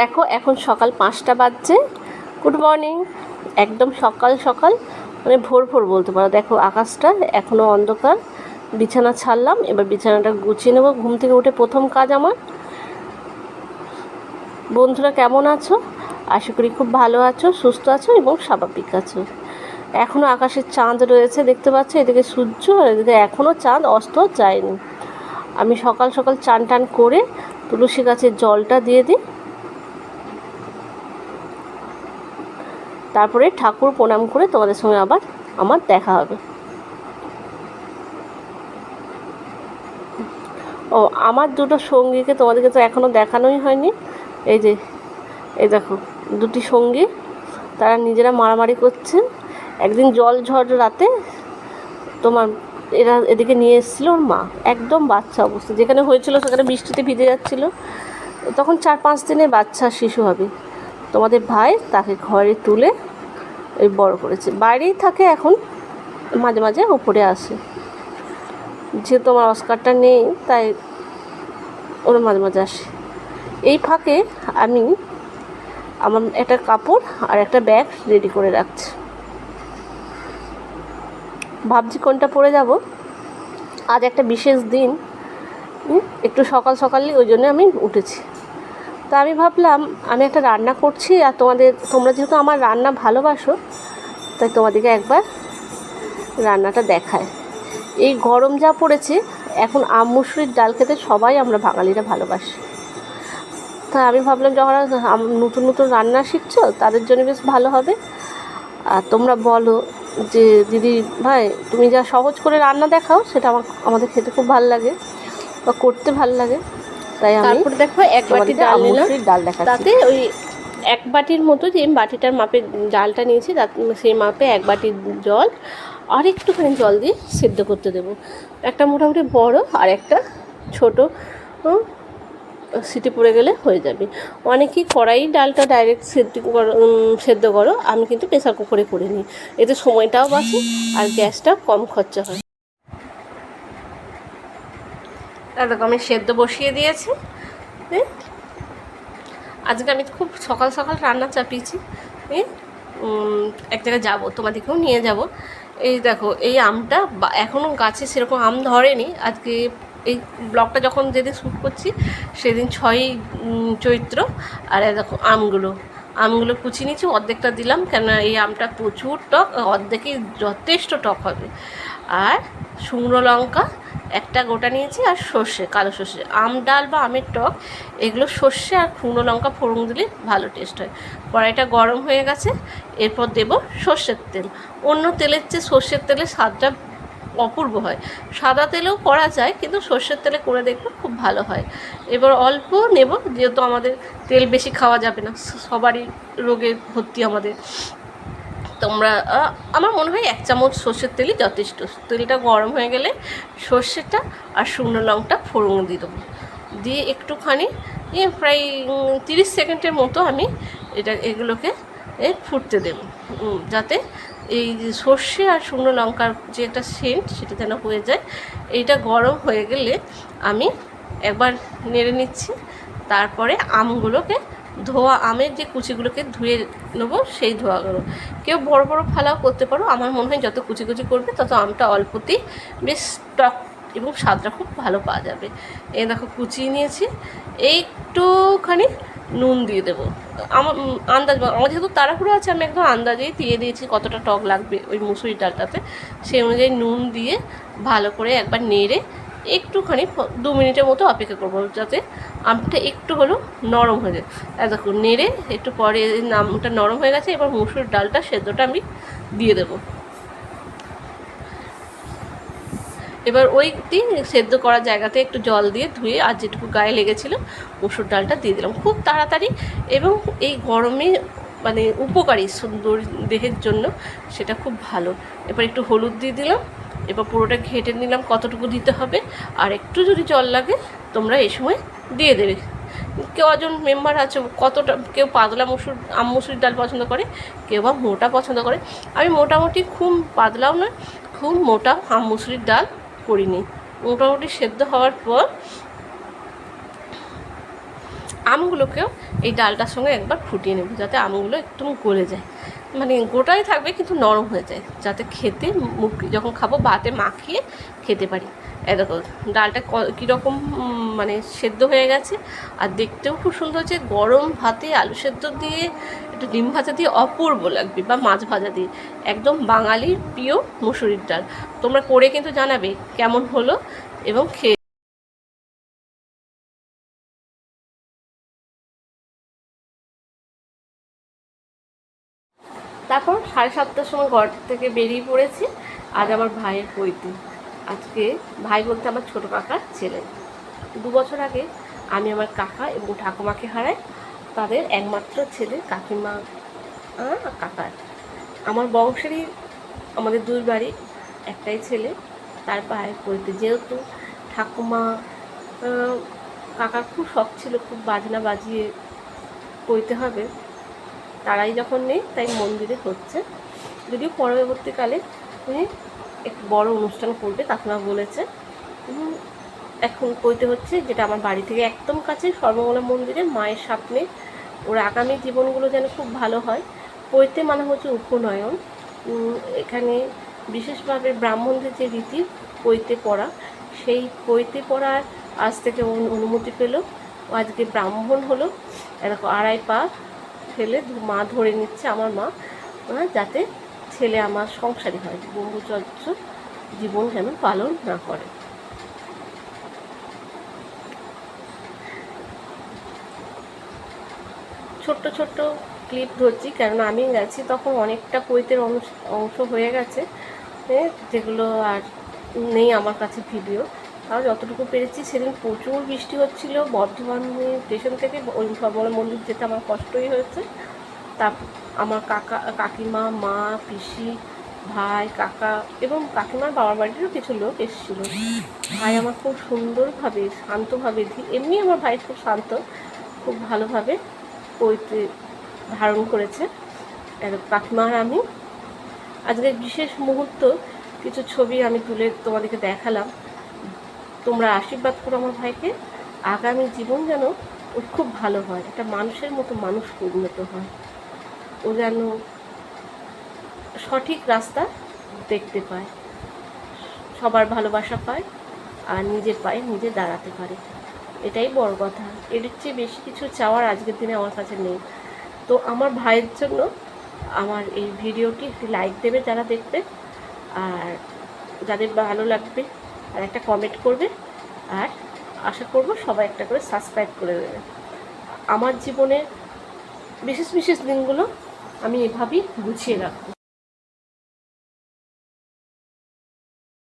দেখো, এখন সকাল পাঁচটা বাজছে। গুড মর্নিং একদম সকাল সকাল। মানে ভোর ভোর বলতে পারো। দেখো, আকাশটা এখনও অন্ধকার। বিছানা ছাড়লাম, এবার বিছানাটা গুছিয়ে নেব। ঘুম থেকে উঠে প্রথম কাজ আমার। বন্ধুরা, কেমন আছো? আশা করি খুব ভালো আছো, সুস্থ আছো এবং স্বাভাবিক আছো। এখনও আকাশের চাঁদ রয়েছে, দেখতে পাচ্ছ? এদিকে সূর্য আর এদিকে এখনও চাঁদ, অস্ত যায়নি। আমি সকাল সকাল চান টান করে তুলসী গাছের জলটা দিয়ে দিই। তারপরে ঠাকুর প্রণাম করে তোমাদের সঙ্গে আবার আমার দেখা হবে। ও, আমার দুটো সঙ্গীকে তোমাদেরকে তো এখনও দেখানোই হয়নি। এই যে, এই দেখো, দুটি সঙ্গী, তারা নিজেরা মারামারি করছে। একদিন জল ঝড় রাতে তোমার এরা এদিকে নিয়ে এসেছিল ওর মা, একদম বাচ্চা অবস্থা। যেখানে হয়েছিল সেখানে বৃষ্টিতে ভিজে যাচ্ছিল। তখন চার পাঁচ দিনে বাচ্চা শিশু হবে। তোমাদের ভাই তাকে ঘরে তুলে এই বড় করেছে। বাইরেই থাকে এখন, মাঝে মাঝে উপরে আসে। যেহেতু আমার অস্কারটা নেই, তাই ওরা মাঝে মাঝে আসে। এই ফাঁকে আমি আমার একটা কাপড় আর একটা ব্যাগ রেডি করে রাখছি। ভাবছি কোনটা পরে যাব। আজ একটা বিশেষ দিন একটু সকাল সকালই ওই জন্য আমি উঠেছি। তা আমি ভাবলাম, আমি একটা রান্না করছি, আর তোমাদের, তোমরা যেহেতু আমার রান্না ভালোবাসো, তাই তোমাদেরকে একবার রান্নাটা দেখায়। এই গরম যা পড়েছে, এখন আম মুসুরির ডাল খেতে সবাই আমরা বাঙালিরা ভালোবাসি। তা আমি ভাবলাম যখন নতুন নতুন রান্না শিখছো, তাদের জন্য বেশ ভালো হবে। আর তোমরা বলো যে, দিদি ভাই, তুমি যা সহজ করে রান্না দেখাও, সেটা আমার, আমাদের খেতে খুব ভালো লাগে বা করতে ভালো লাগে। তাই আমি তারপর দেখো এক বাটি ডাল নিলাম। ডাল দেখাচ্ছি। তাতে ওই এক বাটির মতো যে বাটিটার মাপে ডালটা নিয়েছি সেই মাপে এক বাটি জল আর একটুখানি জল দিয়ে সেদ্ধ করতে দেবো। একটা মোটামুটি বড় আর একটা ছোট সিটি পড়ে গেলে হয়ে যাবে। অনেকেই কড়াই ডালটা ডাইরেক্ট সেদ্ধ করো সেদ্ধ করো আমি কিন্তু প্রেসার কুকারে করে নিই। এতে সময়টাও বাঁচে আর গ্যাসটা কম খরচা হয় আর দেখো, আমি সেদ্ধ বসিয়ে দিয়েছি। আজকে আমি খুব সকাল সকাল রান্না চাপিয়েছি। এক জায়গায় যাব, তোমাদেরকেও নিয়ে যাব। এই দেখো, এই আমটা এখনও গাছে সেরকম আম ধরেনি। আজকে এই ব্লগটা যখন যেদিন শ্যুট করছি, সেদিন ছয়ই চৈত্র। আর দেখো, আমগুলো। আমগুলো কুচি নিয়েছি, অর্ধেকটা দিলাম কেন এই আমটা প্রচুর টক, অর্ধেকই যথেষ্ট টক হবে। আর শুকনো লঙ্কা একটা গোটা নিয়েছি আর সর্ষে, কালো সর্ষে। আম, ডাল বা আমের টক, এগুলো সর্ষে আর শুকনো লঙ্কা ফোড়ন দিলে ভালো টেস্ট হয়। কড়াইটা গরম হয়ে গেছে, এরপর দেব সর্ষের তেল। অন্য তেলের চেয়ে সর্ষের তেলের স্বাদটা অপূর্ব হয়। সাদা তেলেও করা যায়, কিন্তু সর্ষের তেলে করে দেখবে খুব ভালো হয়। এবার অল্প নেব, যেহেতু আমাদের তেল বেশি খাওয়া যাবে না, সবারই রোগে ভর্তি আমাদের। তোমরা আমার মনে হয় এক চামচ সর্ষের তেলই যথেষ্ট। তেলটা গরম হয়ে গেলে সর্ষেটা আর শুকনো লঙ্কা ফোড়ন দিয়ে দেবো। দিয়ে একটুখানি প্রায় তিরিশ সেকেন্ডের মতো আমি এটা, এগুলোকে ফুটতে দেব। যাতে এই সর্ষে আর শুকনো লঙ্কার যে একটা সেন্ট সেটা যেন হয়ে যায়, এইটা গরম হয়ে গেলে আমি একবার নেড়ে নিচ্ছি। তারপরে আমগুলোকে ধোয়া আমের যে কুচিগুলোকে ধুয়ে নেব, সেই ধোয়াগুলো। কেউ বড় বড় ফালাও করতে পারো, আমার মনে হয় যত কুচি কুচি করবে, তত আমটা অল্পতেই বেশ টক এবং স্বাদটা খুব ভালো পাওয়া যাবে। এই দেখো কুচিয়ে নিয়েছি। একটুখানি নুন দিয়ে দেবো। আমার আন্দাজ আমার যেহেতু তাড়াহুড়ো আছে, আমি একদম আন্দাজেই দিয়ে দিয়েছি কতটা টক লাগবে ওই মুসুরি ডালটাতে। সেই অনুযায়ী নুন দিয়ে ভালো করে একবার নেড়ে একটুখানি দু মিনিটের মতো অপেক্ষা করব, যাতে আমটা একটু হলেও নরম হয়ে যায়। দেখো, নেড়ে একটু পরে নামটা নরম হয়ে গেছে, এবার মুসুর ডালটা সেদ্ধটা আমি দিয়ে দেবো। এবার ওইটি সেদ্ধ করা জায়গাতে একটু জল দিয়ে ধুয়ে, আর যেটুকু গায়ে লেগেছিলো, মুসুর ডালটা দিয়ে দিলাম। খুব তাড়াতাড়ি এবং এই গরমে মানে উপকারী সুন্দর দেহের জন্য, সেটা খুব ভালো। এবার একটু হলুদ দিয়ে দিলাম। এবার পুরোটা ঘেটে নিলাম কতটুকু দিতে হবে। আর একটু যদি জল লাগে, তোমরা এই সময় দিয়ে দেবে। কেউ একজন মেম্বার আছে, কতটা কেউ পাতলা মুসুর, আম মুসুরির ডাল পছন্দ করে, কেউ বা মোটা পছন্দ করে। আমি মোটামুটি খুব পাতলাও নয়, খুব মোটা আম মুসুরির ডাল করিনি। মোটামুটি সেদ্ধ হওয়ার পর আমগুলোকেও এই ডালটার সঙ্গে একবার ফুটিয়ে নেব, যাতে আমগুলো একদম গলে যায়। মানে গোটাই থাকবে কিন্তু নরম হয়ে যায়। যাতে খেতে মুখ যখন খাব ভাতে মাখিয়ে খেতে পারি। এরকম ডালটা কীরকম মানে সেদ্ধ হয়ে গেছে। আর দেখতেও খুব সুন্দর হচ্ছে, গরম ভাতে আলু সেদ্ধ দিয়ে, একটু ডিম ভাজা দিয়ে অপূর্ব লাগবে, বা মাছ ভাজা দিয়ে। একদম বাঙালির প্রিয় মুসুরির ডাল। তোমরা করে কিন্তু জানাবে কেমন হলো এবং খেয়ে তারপর সাড়ে সাতটার সময় ঘর থেকে বেরিয়ে পড়েছি। আজ আমার ভাইয়ের পৈতে। আজকে ভাই বলতে আমার ছোট কাকার ছেলে। দু বছর আগে আমি আমার কাকা এবং ঠাকুমাকে হারাই। তাদের একমাত্র ছেলে কাকিমা কাকার। আমার বংশেরই আমাদের দুই বাড়ি, একটাই ছেলে, তার ভাইয়ের পৈতে। যেহেতু ঠাকুমা কাকার খুব শখ ছিল, খুব বাজনা বাজিয়ে পইতে হবে তারাই যখন নেই, তাই মন্দিরে হচ্ছে। যদিও পরবর্তীকালে উনি এক বড় অনুষ্ঠান করবে কাকিমা বলেছে। এখন কইতে হচ্ছে যেটা আমার বাড়ি থেকে একদম কাছে সর্বমঙ্গলা মন্দিরে মায়ের সামনে ওর আগামী জীবনগুলো যেন খুব ভালো হয়। পৈতে মানে হচ্ছে উপনয়ন। এখানে বিশেষভাবে ব্রাহ্মণদের যে রীতি, পৈতে পড়া, সেই পৈতে পড়ার আজ থেকে অনু- অনুমতি পেল। আজকে ব্রাহ্মণ হলো। এরকম আড়াই পা ধ- মা ধরে নিচ্ছে আমার মা যাতে ছেলে আমার সংসারী হয়। ব্রহ্মচর্য জীবন যেন পালন না করে। ছোট্ট ছোট্ট ক্লিপ ধরছি, কেননা আমি গেছি তখন অনেকটা কৈতের অংশ হয়ে গেছে যেগুলো আর নেই আমার কাছে ভিডিও তাও যতটুকু পেরেছি, সেদিন প্রচুর বৃষ্টি হচ্ছিল, বর্ধমান স্টেশন থেকে ওই সর্বমঙ্গলা মন্দির যেতে আমার কষ্টই হয়েছে। তা আমার কাকা, কাকিমা, মা, পিসি, ভাই, কাকা এবং কাকিমার বাবার বাড়িরও কিছু লোক এসেছিল। ভাই আমার খুব সুন্দরভাবে, শান্তভাবে এমনি আমার ভাই খুব শান্ত, খুব ভালোভাবে পৈতে ধারণ করেছে। আর কাকিমা আর আমি। আজকে বিশেষ মুহূর্ত, কিছু ছবি আমি তুলে তোমাদেরকে দেখালাম। তোমরা আশীর্বাদ করো আমার ভাইকে। আগামী জীবন যেন ওর খুব ভালো হয়, একটা মানুষের মতো মানুষ পরিণত হয়। ও যেন সঠিক রাস্তা দেখতে পায়, সবার ভালোবাসা পায় আর নিজের পায়ে নিজে দাঁড়াতে পারে। এটাই বড় কথা। এর চেয়ে বেশি কিছু চাওয়ার আজকের দিনে আমার কাছে নেই। তো আমার ভাইয়ের জন্য আমার এই ভিডিওটি একটি লাইক দেবে যারা দেখবে। আর যাদের ভালো লাগবে আর একটা কমেন্ট করবে। আর আশা করব সবাই একটা করে সাবস্ক্রাইব করে দেবে। আমার জীবনের বিশেষ বিশেষ দিনগুলো আমি এভাবেই গুছিয়ে রাখব।